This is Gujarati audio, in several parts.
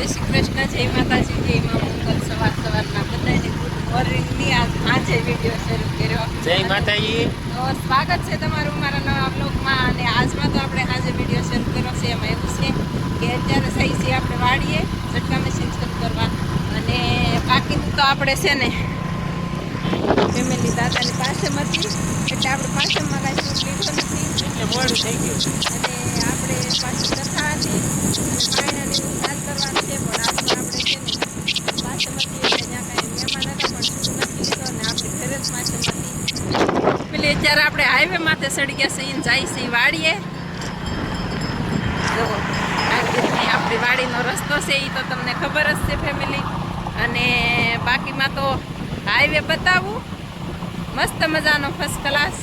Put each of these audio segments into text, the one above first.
જય શ્રી કૃષ્ણ જય માતાજી જય મા મંગલ સવાર સવારના બધાને ગુડ મોર્નિંગની આજ આજે વીડિયો શરૂ કર્યો. જય માતાજી. તો સ્વાગત છે તમારું મારા નવા બ્લોગમાં અને આજમાં તો આપણે આજે વીડિયો શરૂ કર્યો છે. એમાં એવું છે કે અત્યારે સહી છે આપણે વાળીએ ઝટકા મશીન શરૂ કરવા. અને બાકીનું તો આપણે છે ને ફેમિલી દાદાની પાસેમાંથી એટલે આપણે પાસેમાં કાંઈ શૂટ લીધો નથી. એટલે મોડું થઈ ગયું અને આપણે પાછી કથા હતી. પાણીને સડી ગયા છે જાય છે વાડીએ. જો આપણી વાડીનો રસ્તો છે એ તો તમને ખબર જ છે ફેમિલી અને બાકીમાં તો હાઈવે બતાવું. મસ્ત મજાનો ફર્સ્ટ ક્લાસ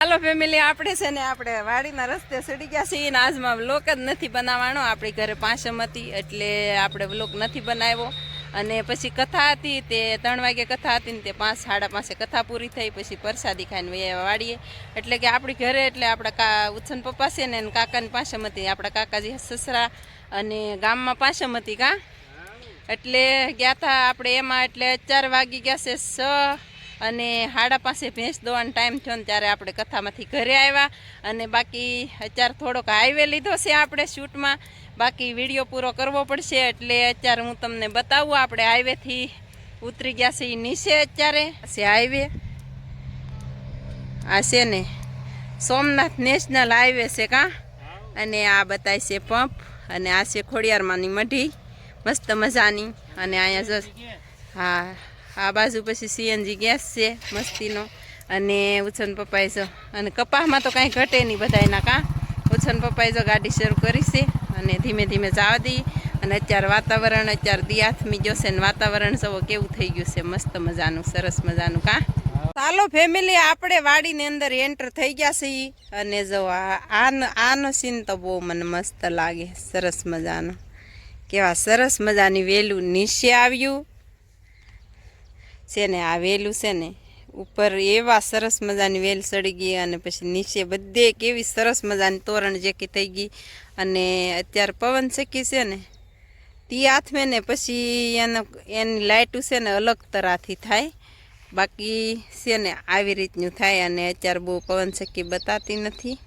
ચાલો ફેમિલી આપણે છે ને આપણે વાડીના રસ્તે સડી ગયા છીએ ને આજમાં વ્લોગ જ નથી બનાવવાનો. આપણી ઘરે પાંચમ હતી, એટલે આપણે વ્લોગ નથી બનાવ્યો. અને પછી કથા હતી તે ત્રણ વાગે કથા હતી ને તે પાંચ, સાડા પાંચે કથા પૂરી થઈ, પછી પ્રસાદી ખાઈને વૈયા વાડીએ. એટલે કે આપણી ઘરે એટલે આપણા કા, ઉત્સન પપ્પા છે ને કાકાની પાસે હતી. આપણા કાકાજી સસરા અને ગામમાં પાંચમ હતી કા. એટલે ગયા હતા આપણે એમાં એટલે ચાર વાગી ગયા છે સ અને હાડા પાસે ભેંસ દોવાનો ટાઈમ થયો ને ત્યારે આપણે કથામાંથી ઘરે આવ્યા. અને બાકી અત્યારે થોડોક હાઈવે લીધો છે આપણે શૂટમાં બાકી વીડિયો પૂરો કરવો પડશે એટલે અત્યારે હું તમને બતાવું. આપણે હાઈવેથી ઉતરી ગયા છે ઈ નીચે અત્યારે. છે હાઈવે. આ છે ને સોમનાથ નેશનલ હાઈવે છે કાં? અને આ બતાય છે પંપ અને આ છે ખોડિયારમાંની મઢી. મસ્ત મજાની. અને અહીંયા જો હા, આ બાજુ પછી સીએનજી ગેસ છે, મસ્તીનો. અને ઉછન પપ્પાએ જો અને કપાસમાં તો કાંઈ ઘટે નહીં બધાયના કાં? ઉછન પપ્પાએ જો ગાડી શરૂ કરી છે. અને ધીમે ધીમે જવા દી. અને અત્યારે વાતાવરણ, અત્યારે દિયાથમી જશે ને વાતાવરણ સવો કેવું થઈ ગયું છે. મસ્ત મજાનું, સરસ મજાનું, કા? ચાલો ફેમિલી આપણે વાડીની અંદર એન્ટર થઈ ગયા છીએ. અને જો આનો સીન તો બહુ મને મસ્ત લાગે. સરસ મજાનો. કેવા સરસ મજાની વેલું નીચે આવ્યું. છે ને, આ વેલું છે ને ઉપર એવા સરસ મજાની વેલ સડી ગઈ અને પછી નીચે બધે કેવી સરસ મજાની તોરણ જેકી થઈ ગઈ. અને અત્યારે પવન શેકી છે ને, તી હાથમે ને પછી એનો, એની લાઇટું છે ને અલગ તરાથી થાય. બાકી છે ને આવી રીતનું થાય અને અત્યારે બહુ પવન શેકી બતાતી નથી.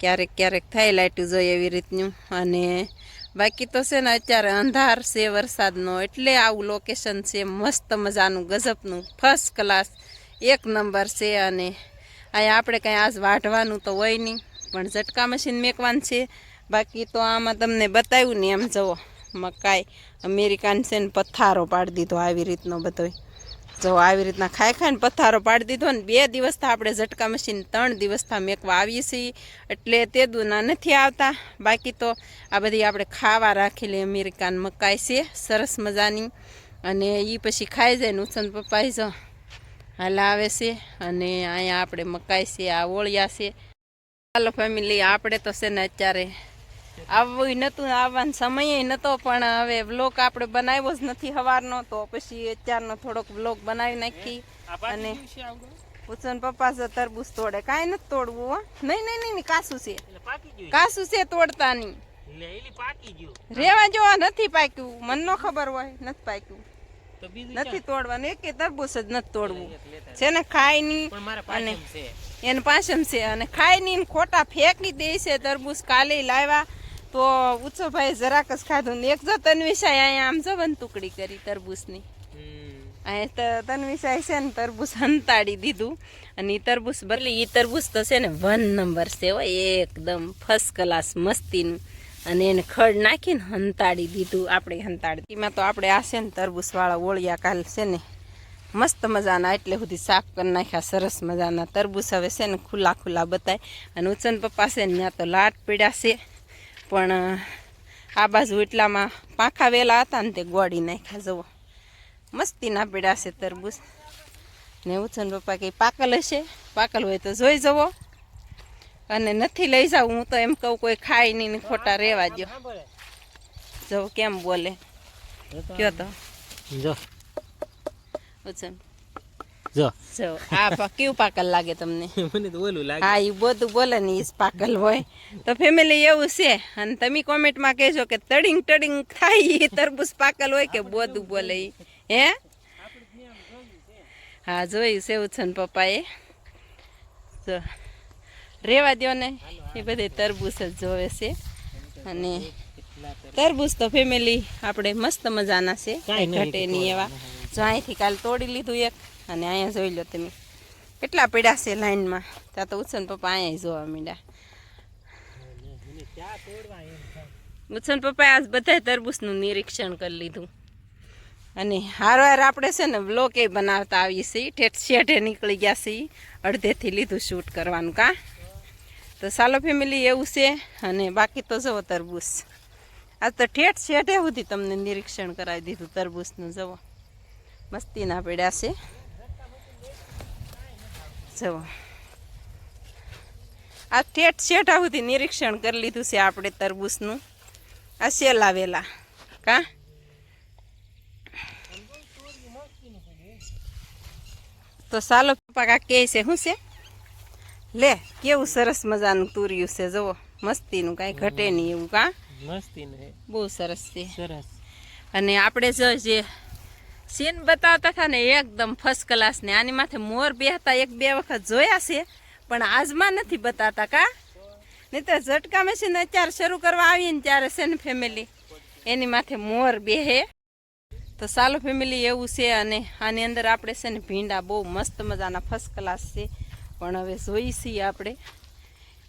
ક્યારેક ક્યારેક થાય લાઇટું જોઈએ એવી રીતનું. અને બાકી તો છે ને અત્યારે અંધાર છે, વરસાદનો. એટલે આવું લોકેશન છે, મસ્ત મજાનું, ગજબનું. ફર્સ્ટ ક્લાસ એક નંબર છે અને અહીંયા આપણે કાંઈ આજ વાઢવાનું તો હોય નહીં, પણ ઝટકા મશીન મેકવાનું છે. બાકી તો આમાં તમને બતાવ્યું ને એમ જુઓ. મકાઈ અમેરિકાન છે ને પથ્થારો પાડી દીધો આવી રીતનો બધો જો આવી રીતના ખાઈ ખાઈને પથ્થારો પાડી દીધો ને બે દિવસથી આપણે ઝટકા મશીન ત્રણ દિવસથી મેકવા આવીએ છીએ. એટલે તે દૂના નથી આવતા. બાકી તો આ બધી આપણે ખાવા રાખેલી અમેરિકાન મકાઈ છે. સરસ મજાની. અને એ પછી ખાઈ જાય નુસન પપ્પાઈ જો. હાલ આવે છે. અને અહીંયા આપણે મકાઈ છે, આ ઓળિયા છે. ચાલો ફેમિલી આપણે તો છે ને અત્યારે આવવું નહોતું આવવાનો સમય નહોતો પણ હવે બ્લોક આપણે બનાવ્યો જ નથી સવારનો તો પછી અત્યારનો થોડોક બ્લોક બનાવી નાખી અને પૂછન પપ્પા છે તરબૂચ તોડે. કાંઈ નથી તોડવું હો. નહીં નહીં નહીં કાસું છે. કાસું છે તોડતા નહીં રેવા જોવા નથી પાક્યું. મન નો ખબર હોય નથી પાક્યું. નથી તોડવાનું. એક તરબૂચ જ નથી તોડવું. છે. ને ખાય નહીં અને એને પાછમ છે. અને ખાય નહીં ખોટા ફેંકી દે છે તરબૂચ. કાલે લાવ્યા. તો ઉત્સવભાઈ જરાક જ ખાધું ને એક જો તન્વિશાય અહીંયા આમ જો બન ટુકડી કરી તરબૂચની. અહીંયા ત- તન્વિશાય છે ને તરબૂચ હંતાડી દીધું અને એ તરબૂચ બદલી એ તરબૂચ તો છે ને વન નંબર છે હો એકદમ ફર્સ્ટ ક્લાસ મસ્તીનું. અને એને ખડ નાખીને હંતાડી દીધું આપણે હંતાડી એમાં તો આપણે આ છે ને તરબૂચવાળા ઓળિયા કાલ છે ને મસ્ત મજાના એટલે સુધી સાફ કરી નાખ્યા સરસ મજાના. તરબૂચ હવે છે ને ખુલ્લા ખુલ્લા બતાય. અને ઉચન પપ્પા છે ને ત્યાં તો લાટ પીડ્યા છે. પણ આ બાજુ એટલામાં પાંખા વેલા હતા ને તે ગોળી નાખ્યા જવો મસ્તી ના પીડા છે તરબૂચ. ને ઉછન પપ્પા કંઈ પાકલ હશે? પાકલ હોય તો જોઈ જવો. અને નથી લઈ જાવ હું તો એમ કહું કોઈ ખાય નહીં ને ખોટા રહેવા દો જો કેમ બોલે. કયો તો? જો. ઉછન. જો. જો આ કેવું પાકલ લાગે તમને. મને તો ઓલું લાગે. હા એ બધું બોલે ને એ પાકલ હોય. તો ફેમિલી એવું છે. અને તમે કોમેન્ટમાં કહેજો કે તડિંગ તડિંગ થાય એ તરબૂચ પાકલ હોય કે બધું બોલે ઈ. હે? હા જોયું છે ઉછન પપ્પાએ. જો રેવા દ્યો ને. એ બધે તરબૂચ જ જોવે છે. અને તરબૂચ તો ફેમિલી આપણે મસ્ત મજાના છે. કાંઈ ઘટે નહીં એવા. જો અહીંથી કાલ તોડી લીધું એક. અને અહીંયા જોઈ લો તમે. કેટલા પીડા છે લાઈનમાં. ત્યાં તો ઉછન પપ્પા અહીંયા જોવા મીડા. ઉછન પપ્પાએ આજ બધા તરબૂચનું નિરીક્ષણ કરી લીધું. અને હારવાર આપણે છે ને બ્લોકે બનાવતા આવીએ છીએ. ઠેઠ શેઠે નીકળી ગયા છીએ. અડધેથી લીધું શૂટ કરવાનું કા. તો સાલો ફેમિલી એવું છે. અને બાકી તો જુઓ તરબૂચ. આજ તો ઠેઠ શેઠે સુધી તમને નિરીક્ષણ કરાવી દીધું તરબૂચનું. જુઓ. મસ્તીના પીડા છે. જુઓ આ ઠેઠ શેઠા સુધી નિરીક્ષણ કરી લીધું છે આપણે તરબૂચનું. આ શેલા વેલા. કા? તો સાલો પપ્પા કા કે છે શું છે? લે કેવું સરસ મજાનું તુર્યું છે જુઓ. મસ્તીનું કાંઈ ઘટે નહીં એવું કા? મસ્તી બહુ સરસ છે. સરસ. અને આપણે જો જે સીન બતાવતા હતા ને એકદમ ફર્સ્ટ ક્લાસ ને. આની માથે મોર બેહતા એક બે વખત જોયા છે, પણ આજમાં નથી બતાવતા કા? નહીં તો ઝટકા મશીન અત્યારે શરૂ કરવા આવીને ત્યારે છે ને ફેમિલી એની માથે મોર બેહે. તો સાલો ફેમિલી એવું છે અને આની અંદર આપણે છે ને ભીંડા બહુ મસ્ત મજાના ફર્સ્ટ ક્લાસ છે. પણ હવે જોઈ છીએ આપણે.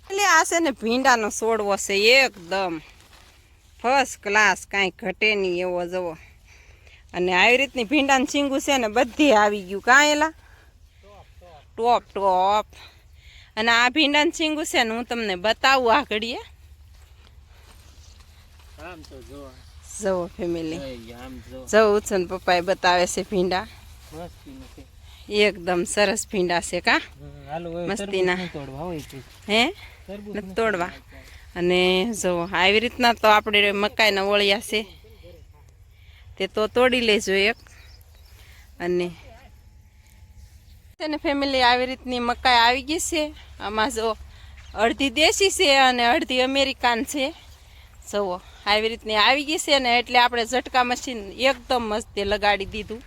એટલે આ છે ને ભીંડાનો છોડવો છે એકદમ ફર્સ્ટ ક્લાસ કાંઈ ઘટે નહીં એવો જવો. અને આવી રીતની ભીંડાનું સિંગું છે ને બધી આવી ગયું. કાં એલા? ટોપ ટોપ. અને આ ભીંડાનું સિંગું છે ને હું તમને બતાવું આ ઘડીએ જવો ફેમિલી જવું છે ને પપ્પાએ બતાવે છે ભીંડા. એકદમ સરસ ભીંડા છે કા? મસ્તીના. હે તોડવા. અને જો આવી રીતના તો આપણે મકાઈના ઓળિયા છે. તે તો તોડી લેજો એક. અને છે ફેમિલી આવી રીતની મકાઈ આવી ગઈ છે. આમાં જો અડધી દેશી છે અને અડધી અમેરિકાન છે. જુઓ, આવી રીતની આવી ગઈ છે ને એટલે આપણે ઝટકા મશીન એકદમ મસ્ત લગાડી દીધું.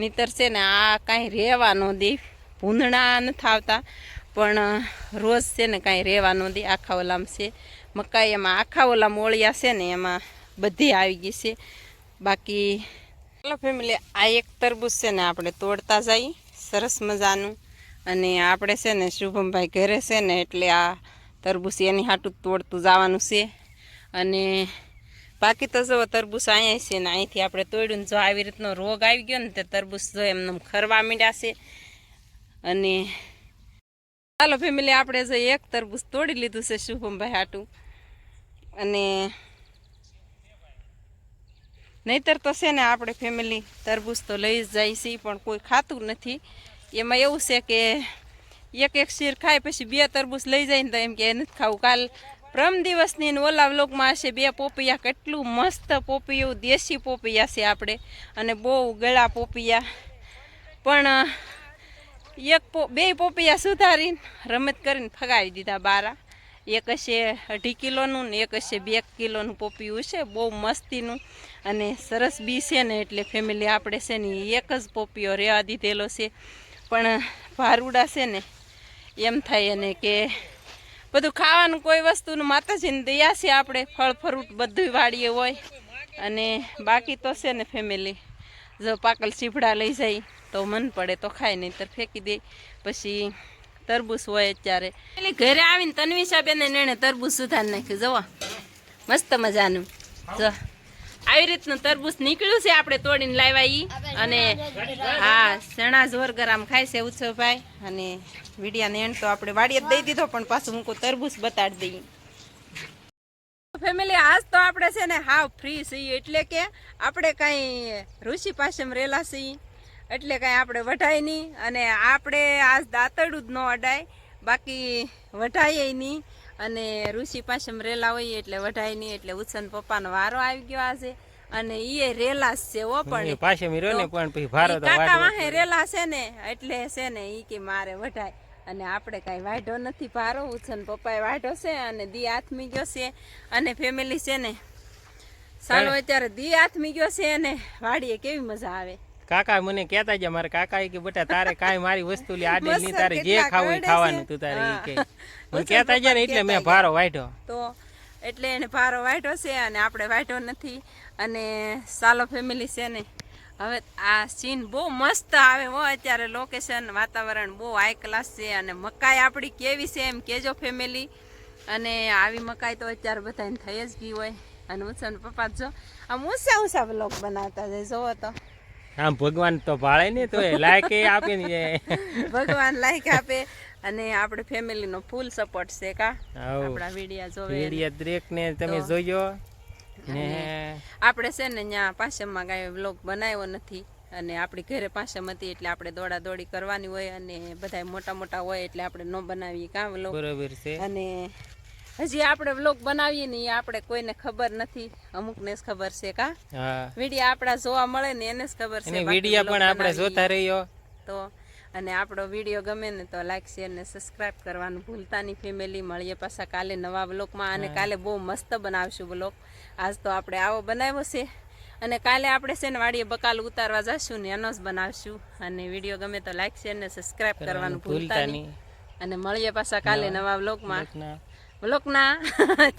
નહીતર છે ને આ કાંઈ રહેવા ન દે. ભૂંદણા નથી આવતા. પણ રોજ છે ને કાંઈ રહેવા ન દે. આખા ઓલામ છે. મકાઈ એમાં આખા ઓલા મોળિયા છે ને એમાં બધી આવી ગઈ છે. બાકી ચાલો ફેમિલી આ એક તરબૂચ છે ને આપણે તોડતા જઈએ. સરસ મજાનું. અને આપણે છે ને શુભમભાઈ ઘરે છે ને એટલે આ તરબૂચ એની હાટું તોડતું જવાનું છે. અને બાકી તો જો તરબૂચ અહીંયા છે ને અહીંથી આપણે તોડ્યું ને જો આવી રીતનો રોગ આવી ગયો ને તે તરબૂચ જો એમને ખરવા માંડ્યા છે. અને ચાલો ફેમિલી આપણે જો એક તરબૂચ તોડી લીધું છે શુભમભાઈ હાટું. અને નહીતર તો છે ને આપણે ફેમિલી તરબૂચ તો લઈ જ જાય છે, પણ કોઈ ખાતું નથી. એમાં એવું છે કે એક એક શીર ખાય પછી બે તરબૂચ લઈ જાય ને તો એમ કે નથી ખાવું. કાલ પ્રમ દિવસની ઓલા વ્લોગમાં હશે બે પોપૈયા, કેટલું મસ્ત પોપિયું, દેશી પોપિયા છે આપણે, અને બહુ ગળા પોપૈયા. પણ એક પો, બે પોપૈયા સુધારીને રમત કરીને ફગાવી દીધા બારા. એક હશે અઢી કિલોનું ને એક હશે બે કિલોનું પોપિયું છે, બહુ મસ્તીનું. અને સરસ બી છે ને એટલે ફેમિલી આપણે છે ને એક જ પોપીઓ રહેવા દીધેલો છે. પણ ભારુડા છે ને એમ થાય અને કે બધું ખાવાનું કોઈ વસ્તુનું માતાજીને દયા છે આપણે, ફળ, ફ્રૂટ બધું વાડીએ હોય. અને બાકી તો છે ને ફેમિલી જો પાકલ ચીભડા લઈ જાય તો મન પડે તો ખાય નહીં ફેંકી દે. પછી તરબૂચ હોય અત્યારે. એટલે ઘરે આવીને તન્વી સાહેબ એને તરબૂચ સુધાર નાખ્યું જવા મસ્ત મજાનું. જો. આવી રીતનું તરબૂચ નીકળ્યું છે આપણે તોડીને લાવ્યા ઈ. અને હા સણા જોર ગરમ ખાય છે ઉત્સવભાઈ અને વિડિયાને એન્ડ તો આપણે વાડીએ દઈ દીધો, પણ પાછું મૂકો તરબૂચ બતાડી દઈએ. ફેમિલી આજ તો આપણે છે ને હાવ ફ્રી છીએ. એટલે કે આપણે કાંઈ ઋષિ પાસેમ રેલા છીએ. એટલે કાંઈ આપણે વઢાય નહીં. અને આપણે આજ દાંતડું જ ન અડાય. બાકી વઢાય નહીં. અને ઋષિ પાસેમ રેલા હોય એટલે વઢાય નહીં એટલે ઉછન પપ્પાનો વારો આવી ગયો આજે. અને ઈ રેલા છે ઓ પણ પાસે મીરો ને પણ પછી ભારો તો કાકા વાહે રેલા છે ને એટલે છે ને ઈ કે મારે વઢાય અને આપણે કાંઈ વાઢો નથી ભારો ઉછન પપ્પાએ વાઢો છે અને દી હાથમી ગયો છે. અને ફેમિલી છે ને સાલો અત્યારે દી આથમી ગયો છે અને વાડીએ કેવી મજા આવે. કાકા મને કહેતા જ મારા કાકા કે બેટા તારે કાંઈ મારી વસ્તુ લે આડે ની તારે જે ખાવું એ ખાવાનું તું તારે કે. મને કહેતા જ ને એટલે મેં ભારો વાઢ્યો. તો એટલે એને ભારો વાઢ્યો છે અને આપણે વાઢ્યો નથી. અને સાલો ફેમિલી છે ને હવે આ સીન બહુ મસ્ત આવે હો અત્યારે લોકેશન વાતાવરણ બહુ હાઈ ક્લાસ છે અને મકાઈ આપણી કેવી છે એમ કેજો ફેમિલી અને આવી મકાઈ તો અત્યારે બધાને થઈ જ ગઈ હોય. અને ઉછન પપ્પા જો આમ ઊંચા ઊંચા બ્લોક બનાવતા જાય જોવો તો. આમ ભગવાન તો ભાળે ને તો લાયક આપે ને ભગવાન લાયક આપે અને આપણે ફેમિલીનો ફૂલ સપોર્ટ છે કા? આપણા વિડિયા જોવે વિડિયા દરેક ને તમે જોયો? ને આપણે છે ને ત્યાં પાસમમાં કાંઈ વ્લોગ બનાવ્યો નથી અને આપણી ઘરે પાસમ હતી એટલે આપણે દોડા દોડી કરવાની હોય અને બધા મોટા મોટા હોય એટલે આપણે ન બનાવીએ કાં વ્લોગ બરોબર છે. અને હજી આપણે વ્લોગ બનાવીએ ને એ આપણે કોઈને ખબર નથી. અમુકને જ ખબર છે કા? વિડીયા આપણા જોવા મળે ને એને જ ખબર છે વીડિયો પણ આપણે જોતા રહીયો તો અને આપણો વીડિયો ગમે ને તો લાઈક શેર ને સબસ્ક્રાઇબ કરવાનું ભૂલતા નહીં. ફેમિલી મળીએ પાછા કાલે નવા વ્લોગમાં અને કાલે બહુ મસ્ત બનાવશું વ્લોગ આજ તો આપણે આવો બનાવ્યો છે. અને કાલે આપણે છે ને વાડીએ બકાલ ઉતારવા જશું ને એનો જ બનાવશું. અને વીડિયો ગમે તો લાઈક શેર ને સબસ્ક્રાઇબ કરવાનું ભૂલતા નહીં. અને મળીએ પાછા કાલે નવા બ્લોગમાં ના બ્લોગના